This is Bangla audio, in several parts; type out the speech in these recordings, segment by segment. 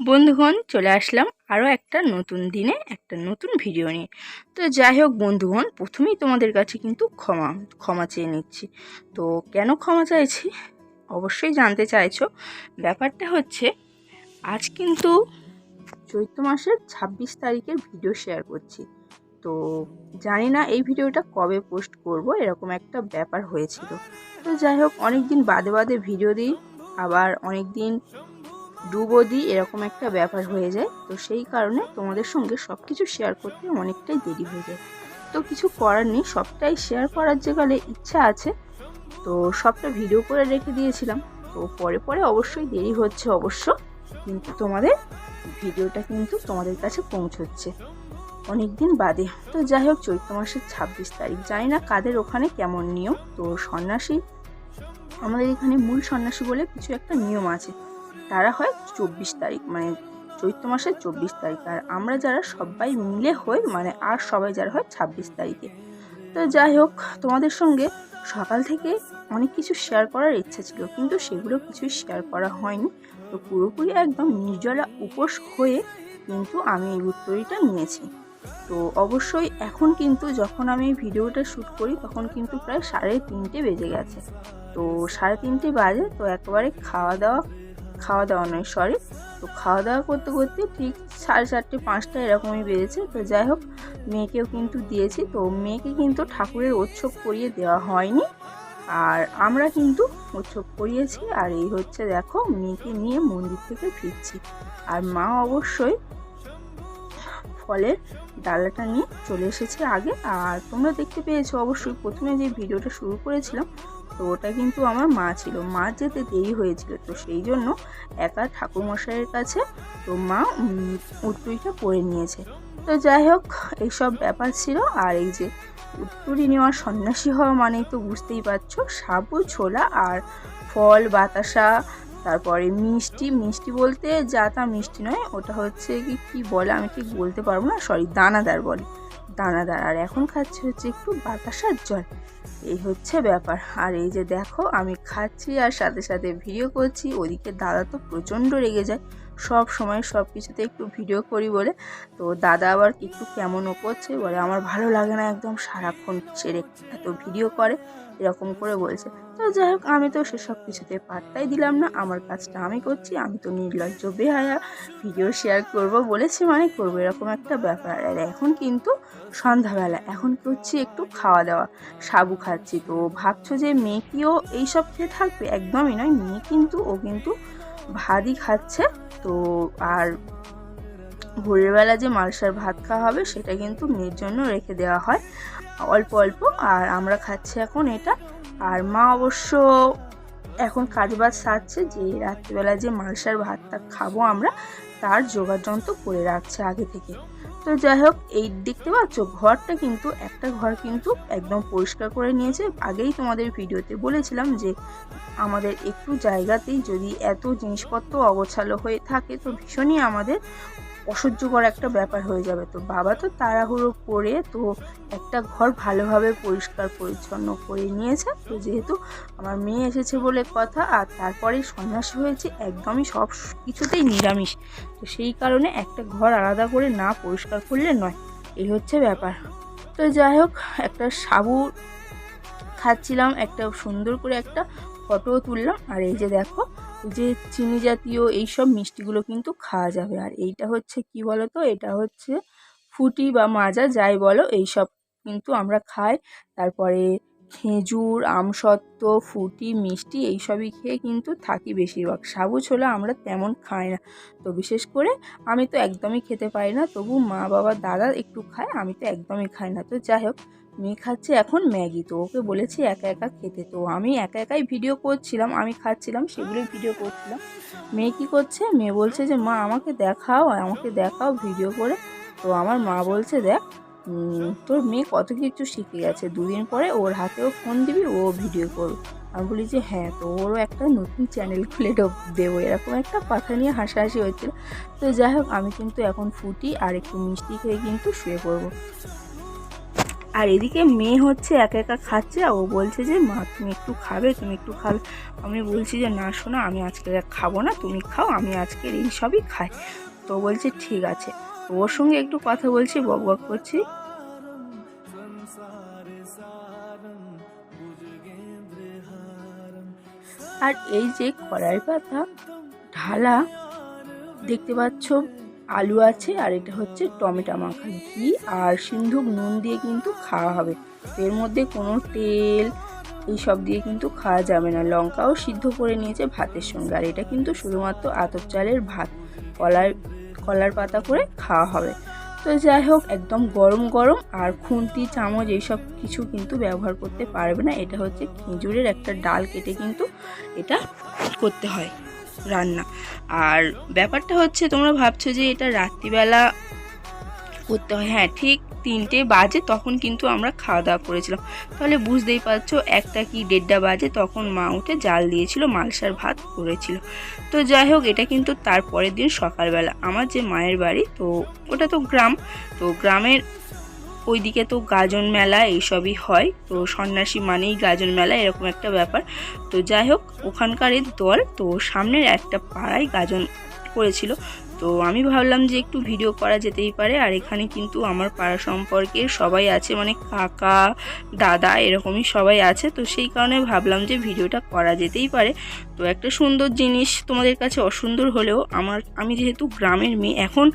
বন্ধুগণ, চলে আসলাম আরও একটা নতুন দিনে, একটা নতুন ভিডিও নিয়ে। তো যাই হোক বন্ধুগণ, প্রথমেই তোমাদের কাছে কিন্তু ক্ষমা ক্ষমা চেয়ে নিচ্ছি। তো কেন ক্ষমা চাইছি? অবশ্যই জানতে চাইছো। ব্যাপারটা হচ্ছে, আজ কিন্তু চৈত্র মাসের ছাব্বিশ তারিখের ভিডিও শেয়ার করছি। তো জানি না এই ভিডিওটা কবে পোস্ট করব, এরকম একটা ব্যাপার হয়েছিল। তো যাই হোক অনেক দিন বাদে বাদে ভিডিও দিই, আবার অনেক দিন ডুবো দিই এরকম একটা ব্যাপার হয়ে যায়। তো সেই কারণে তোমাদের সঙ্গে সব কিছু শেয়ার করতে অনেকটাই দেরি হয়ে যায়। তো কিছু করার নেই, সবটাই শেয়ার করার যে গেলে ইচ্ছা আছে, তো সবটা ভিডিও করে রেখে দিয়েছিলাম। তো পরে পরে অবশ্যই দেরি হচ্ছে অবশ্য, কিন্তু তোমাদের ভিডিওটা কিন্তু তোমাদের কাছে পৌঁছচ্ছে অনেক দিন বাদে। তো যাই হোক, চৈত্র মাসের ছাব্বিশ তারিখ, জানি না কাদের ওখানে কেমন নিয়ম। তো সন্ন্যাসী, আমাদের এখানে মূল সন্ন্যাসী বলে কিছু একটা নিয়ম আছে। তারা হয় চব্বিশ তারিখ মানে চৈত্র মাসের চব্বিশ তারিখ। আর আমরা যারা সবাই মিলে হই মানে আর সবাই যারা হয় ছাব্বিশ তারিখে। তো যাই হোক, তোমাদের সঙ্গে সকাল থেকে অনেক কিছু শেয়ার করার ইচ্ছা ছিল, কিন্তু সেগুলো কিছুই শেয়ার করা হয়নি। তো পুরোপুরি একদম নির্জলা উপোস হয়ে কিন্তু আমি এই উত্তরীটা নিয়েছি। তো অবশ্যই এখন কিন্তু যখন আমি ভিডিওটা শ্যুট করি, তখন কিন্তু প্রায় সাড়ে তিনটে বেজে গেছে। তো সাড়ে তিনটে বাজে, তো একেবারে খাওয়া দাওয়া খাওয়া দাওয়া নয় সরি তো খাওয়া দাওয়া করতে করতে ঠিক সাড়ে চারটে পাঁচটা এরকমই বেজেছে। তো যাই হোক, মেয়েকেও কিন্তু দিয়েছি। তো মেয়েকে কিন্তু ঠাকুরের উৎসব করিয়ে দেওয়া হয়নি। আর আমরা কিন্তু উৎসব করিয়েছি। আর এই হচ্ছে দেখো, মেয়েকে নিয়ে মন্দির থেকে ফিরছি। আর মা অবশ্যই ফলের ডালাটা নিয়ে চলে এসেছে আগে। আর তোমরা দেখতে পেয়েছ অবশ্যই প্রথমে যে ভিডিওটা শুরু করেছিলাম তো ওটা কিন্তু আমার মা ছিল। মা যেতে দেরি হয়েছিল তো সেই জন্য একা ঠাকুরমশাইয়ের কাছে তো মা উত্তুরিটা পরে নিয়েছে। তো যাই হোক, এইসব ব্যাপার ছিল। আর এই যে উত্তুরি নেওয়ার সন্ন্যাসী হওয়া মানেই তো বুঝতেই পারছ সাবু ছোলা আর ফল, বাতাসা তারপরে মিষ্টি মিষ্টি বলতে যা তা মিষ্টি নয়, ওটা হচ্ছে কি, কী বলে আমি ঠিক বলতে পারব না সরি দানাদার বলে। দানাদার, আর এখন খাচ্ছি হচ্ছে একটু বাতাসার জল। এই হচ্ছে ব্যাপার। আর এই যে দেখো, আমি খাচ্ছি আর সাথে সাথে ভিডিও করছি, ওদিকে দাদা তো প্রচণ্ড রেগে যায়। সব সময় সব কিছুতে একটু ভিডিও করি বলে। তো দাদা আবার একটু কেমনও করছে বলে, আমার ভালো লাগে না একদম সারাক্ষণ ছেড়ে এত ভিডিও করে। এরকম করে বলছে। তো যাই হোক, আমি তো সেসব কিছুতে পাত্তাই দিলাম না। আমার কাজটা আমি করছি, আমি তো নির্লজ্জ, বেহায়া, ভিডিও শেয়ার করব বলেছি মানে করব, এরকম একটা ব্যাপার। আর এখন কিন্তু সন্ধ্যাবেলা, এখন করছি একটু খাওয়া দাওয়া সাবু খাচ্ছি। তো ভাবছ যে মেয়েটিও এইসব খেয়ে থাকবে? একদমই নয়, মেয়ে কিন্তু, ও কিন্তু ভাতই খাচ্ছে, তো আর ভোরেরবেলা যে মালসার ভাত খাওয়া হবে সেটা কিন্তু মেয়ের জন্য রেখে দেওয়া হয়। অল্প অল্প, আর আমরা খাচ্ছি এখন এটা। আর মা অবশ্য এখন কাজবাজ সারছে যে রাত্রিবেলা যে মালসার ভাতটা খাব আমরা, তার যোগাযন্ত্র করে রাখছে আগে থেকে। তো যাই হোক, এই দেখতে পাচ্ছ, ঘরটা কিন্তু, একটা ঘর কিন্তু একদম পরিষ্কার করে নিয়েছে। আগেই তোমাদের ভিডিওতে বলেছিলাম যে, আমাদের একটু জায়গাতেই যদি এত জিনিসপত্র অগোছালো হয়ে থাকে, তো ভীষণই আমাদের অসহ্যকর একটা ব্যাপার হয়ে যাবে। তো বাবা তো তাড়াহুড়ো করে তো একটা ঘর ভালোভাবে পরিষ্কার পরিচ্ছন্ন করে নিয়েছে। তো যেহেতু আমার মেয়ে এসেছে বলে কথা, আর তারপরে সন্ন্যাসী হয়েছে, একদমই সব কিছুতেই নিরামিষ। তো সেই কারণে একটা ঘর আলাদা করে না পরিষ্কার করলে নয়। এই হচ্ছে ব্যাপার। তো যাই হোক, একটা সাবু খাচ্ছিলাম, একটা সুন্দর করে একটা ফটোও তুললাম। আর এই যে দেখো যে চিনি জাতীয় এইসব মিষ্টিগুলো কিন্তু খাওয়া যাবে। আর এইটা হচ্ছে কি বলো তো এটা হচ্ছে ফুটি বা মাজা, যাই বলো, এইসব কিন্তু আমরা খাই। তারপরে খেজুর, আমসত্ত্ব, ফুটি, মিষ্টি এইসবই খেয়ে কিন্তু থাকি বেশিরভাগ। সাবু ছোলা আমরা তেমন খাই না। তো বিশেষ করে আমি তো একদমই খেতে পারি না। তবু মা, বাবা, দাদা একটু খায়, আমি তো একদমই খাই না। তো যাই হোক মেয়ে খাচ্ছে এখন ম্যাগি, তো ওকে বলেছি একা একা খেতে। তো আমি একা একাই ভিডিও করছিলাম, আমি খাচ্ছিলাম, সেগুলোই ভিডিও করছিলাম। মেয়ে কী করছে? মেয়ে বলছে যে, মা, আমাকে দেখাও আমাকে দেখাও ভিডিও করে। তো আমার মা বলছে, দেখ তোর মেয়ে কত কিছু শিখে গেছে। দুদিন পরে ওর হাতেও ফোন দিবি, ও ভিডিও করবে। আমি বলি যে হ্যাঁ তো ওরও একটা নতুন চ্যানেল খুলে দেবো। এরকম একটা কথা নিয়ে হাসাহাসি হচ্ছিল। তো যাই হোক, আমি কিন্তু এখন ফুটি, আর একটু মিষ্টি খেয়ে কিন্তু শুয়ে পড়ব। আর এদিকে মেয়ে হচ্ছে একা একা খাচ্ছে ও বলছে যে, মা, তুমি একটু খাবে, তুমি একটু খাবে। আমি বলছি যে, না, শোনা, আমি আজকে খাব না, তুমি খাও, আমি আজকের এই সবই খাই। তো বলছে, ঠিক আছে। ওর সঙ্গে একটু কথা বলছি, বক বক করছি। আর এই যে কড়াই পাতা, ঢালা, দেখতে পাচ্ছ আলু আছে আর এটা হচ্ছে টমেটো মাখা ঘি আর সিন্ধুক নুন দিয়ে কিন্তু খাওয়া হবে। এর মধ্যে কোনো তেল এইসব দিয়ে কিন্তু খাওয়া যাবে না। লঙ্কাও সিদ্ধ করে নিয়েছে ভাতের সঙ্গে আর এটা কিন্তু শুধুমাত্র আতপ চালের ভাত, কলার কলার পাতা করে খাওয়া হবে। তো যাই হোক, একদম গরম গরম আর খুন্তি, চামচ এইসব কিছু কিন্তু ব্যবহার করতে পারবে না। এটা হচ্ছে খেজুরের একটা ডাল কেটে কিন্তু এটা করতে হয়। রান্না। আর ব্যাপারটা হচ্ছে, তোমরা ভাবছ যে এটা রাত্রিবেলা করতে হয়। হ্যাঁ ঠিক তিনটে বাজে তখন কিন্তু আমরা খাওয়া দাওয়া করেছিলাম। তাহলে বুঝতেই পারছ, একটা কি দেড়টা বাজে তখন মা উঠে জাল দিয়েছিল, মালসার ভাত করেছিল। তো যাই হোক, এটা কিন্তু তার পরের দিন সকালবেলা। আমার যে মায়ের বাড়ি, তো ওটা তো গ্রাম। তো গ্রামের ওইদিকে তো গাজন মেলা এইসবই হয়, তো সন্ন্যাসী মানেই গাজন মেলা, এরকম একটা ব্যাপার। তো যাই হোক, ওখানকারের দল, তো সামনের একটা পাড়ায় গাজন করেছিল। তো আমি ভাবলাম যে একটু ভিডিও করা যেতেই পারে, আর এখানে কিন্তু আমার পাড়া সম্পর্কে সবাই আছে মানে কাকা, দাদা, এরকমই সবাই আছে। তো সেই কারণে ভাবলাম যে ভিডিওটা করা যেতেই পারে। তো একটা সুন্দর জিনিস তোমাদের কাছে অসুন্দর হলেও আমার, আমি যেহেতু গ্রামের মেয়ে, এখন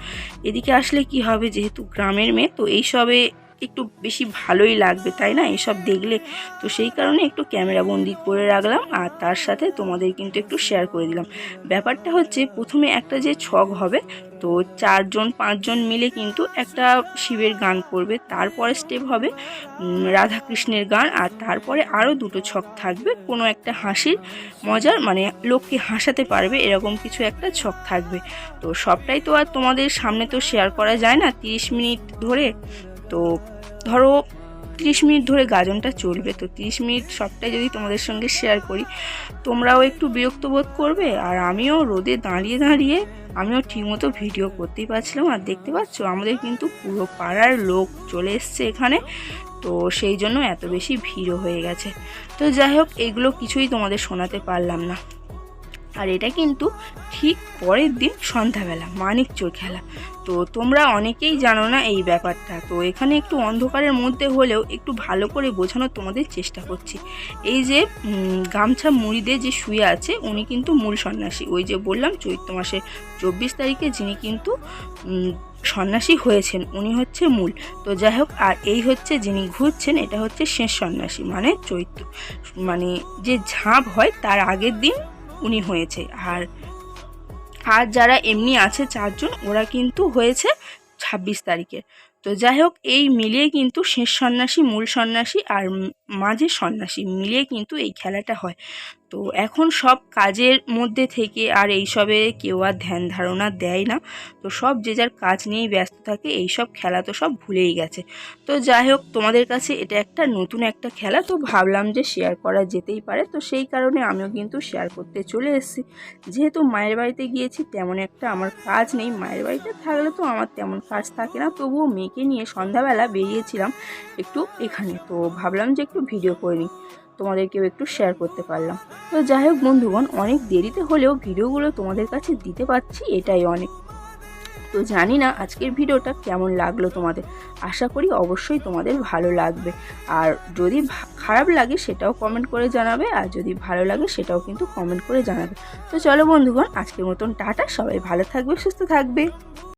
এদিকে আসলে কি হবে, যেহেতু গ্রামের মেয়ে, তো এইসবে একটু বেশি ভালোই লাগবে, তাই না? এসব দেখলে তো সেই কারণে একটু ক্যামেরা বন্দি করে রাখলাম আর তার সাথে তোমাদের কিন্তু একটু শেয়ার করে দিলাম। ব্যাপারটা হচ্ছে প্রথমে একটা যে ছক হবে, তো চারজন, পাঁচজন মিলে কিন্তু একটা শিবের গান করবে। তারপরে স্টেপ হবে রাধাকৃষ্ণের গান আর তারপরে আরও দুটো ছক থাকবে। কোনো একটা হাসির মজার মানে লোককে হাসাতে পারবে, এরকম কিছু একটা ছক থাকবে। তো সবটাই তো আর তোমাদের সামনে তো শেয়ার করা যায় না। তিরিশ মিনিট ধরে তো ধরো তিরিশ মিনিট ধরে গাজনটা চলবে, তো তিরিশ মিনিট সবটাই যদি তোমাদের সঙ্গে শেয়ার করি, তোমরাও একটু বিরক্ত বোধ করবে আর আমিও রোদে দাঁড়িয়ে দাঁড়িয়ে আমিও ঠিকমতো ভিডিও করতেই পারছিলাম। আর দেখতে পাচ্ছ, আমাদের কিন্তু পুরো পাড়ার লোক চলে এসছে এখানে, তো সেই জন্য এত বেশি ভিড়ও হয়ে গেছে। তো যাই হোক, এগুলো কিছুই তোমাদের শোনাতে পারলাম না। আর এটা কিন্তু ঠিক পরের দিন সন্ধ্যাবেলা, মানিক চোর খেলা। তো তোমরা অনেকেই জানো না এই ব্যাপারটা। তো এখানে একটু অন্ধকারের মধ্যে হলেও একটু ভালো করে বোঝানোর তোমাদের চেষ্টা করছি। এই যে গামছা মুড়িদের যে শুয়ে আছে, উনি কিন্তু মূল সন্ন্যাসী। ওই যে বললাম, চৈত্র মাসের চব্বিশ তারিখে যিনি কিন্তু সন্ন্যাসী হয়েছেন, উনি হচ্ছে মূল। তো যাই হোক, আর এই হচ্ছে যিনি ঘুরছেন, এটা হচ্ছে শেষ সন্ন্যাসী মানে চৈত্র। মানে যে ঝাঁপ হয়, তার আগের দিন উনি হয়েছে। আর আর যারা এমনি আছে চারজন, ওরা কিন্তু হয়েছে ছাব্বিশ তারিখে। তো যাই হোক, এই মিলিয়ে কিন্তু শেষ সন্ন্যাসী, মূল সন্ন্যাসী আর মাঝে সন্ন্যাসী মিলিয়ে কিন্তু এই খেলাটা হয়। তো এখন সব কাজের মধ্যে থেকে আর এইসবে কেউ আর ধ্যান ধারণা দেয় না। তো সব যে যার কাজ নিয়েই ব্যস্ত থাকে এই সব খেলা তো সব ভুলেই গেছে। তো যাই হোক, তোমাদের কাছে এটা একটা নতুন একটা খেলা, তো ভাবলাম যে শেয়ার করা যেতেই পারে। তো সেই কারণে আমিও কিন্তু শেয়ার করতে চলে এসেছি। যেহেতু মায়ের বাড়িতে গিয়েছি, তেমন একটা আমার কাজ নেই। মায়ের বাড়িতে থাকলে তো আমার তেমন কাজ থাকে না। তবুও মেয়েকে নিয়ে সন্ধ্যাবেলা বেরিয়েছিলাম একটু এখানে। তো ভাবলাম যে একটু ভিডিও করে নিই তোমাদেরকেও একটু শেয়ার করতে পারলাম। তো যাই হোক বন্ধুগণ, অনেক দেরিতে হলেও ভিডিওগুলো তোমাদের কাছে দিতে পারছি, এটাই অনেক। তো জানি না আজকের ভিডিওটা কেমন লাগল তোমাদের। আশা করি অবশ্যই তোমাদের ভালো লাগবে। আর যদি খারাপ লাগে সেটাও কমেন্ট করে জানাবে, আর যদি ভালো লাগে সেটাও কিন্তু কমেন্ট করে জানাবে। তো চলো বন্ধুগণ, আজকের মতন টাটা, সবাই ভালো থাকবে, সুস্থ থাকবে।